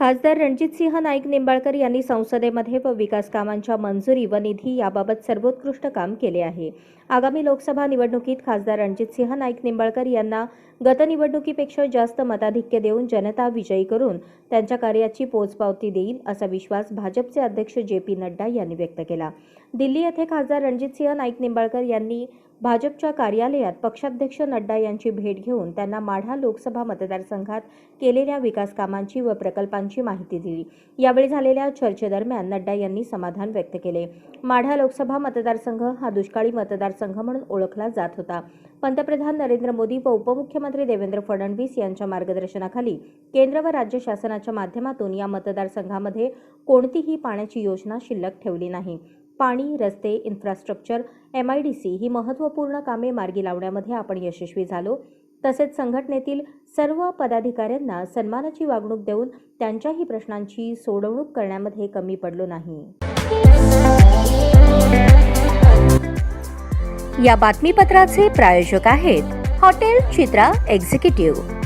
खासदार रणजितसिंह नाईक निंबाळकर यांनी संसदेमध्ये व विकास कामांच्या मंजुरी व निधी याबाबत सर्वोत्कृष्ट काम केले आहे. आगामी लोकसभा निवडणुकीत खासदार रणजितसिंह नाईक निंबाळकर यांना गत निवडणुकीपेक्षा जास्त मताधिक्य देऊन जनता विजयी करून त्यांच्या कार्याची पोचपावती देईल असा विश्वास भाजपचे अध्यक्ष जे पी नड्डा यांनी व्यक्त केला. दिल्ली येथे खासदार रणजितसिंह नाईक निंबाळकर यांनी भाजपच्या कार्यालयात पक्षाध्यक्ष नड्डा यांची भेट घेऊन त्यांना माढा लोकसभा मतदारसंघात केलेल्या विकास कामांची व प्रकल्पांची माहिती दिली. यावेळी झालेल्या चर्चेदरम्यान नड्डा यांनी समाधान व्यक्त केले. माढा लोकसभा मतदारसंघ हा दुष्काळी मतदारसंघ म्हणून ओळखला जात होता. पंतप्रधान नरेंद्र मोदी व उपमुख्यमंत्री देवेंद्र फडणवीस यांच्या मार्गदर्शनाखाली केंद्र व राज्य शासनाच्या माध्यमातून या मतदारसंघामध्ये कोणतीही पाण्याची योजना शिल्लक ठेवली नाही. पाणी रस्ते infrastructure M I D C ही महत्त्वपूर्ण कामे मार्गी लावण्यामध्ये आपण यशस्वी झालो. तसेच संघटनेतील सर्व पदाधिकाऱ्यांना सन्मानाची वागणूक देऊन त्यांच्याही प्रश्नांची सोडवणूक करण्यामध्ये कमी पडलो नाही. या बातमीपत्राचे प्रायोजक आहेत हॉटेल चित्रा एक्झिक्युटिव्ह.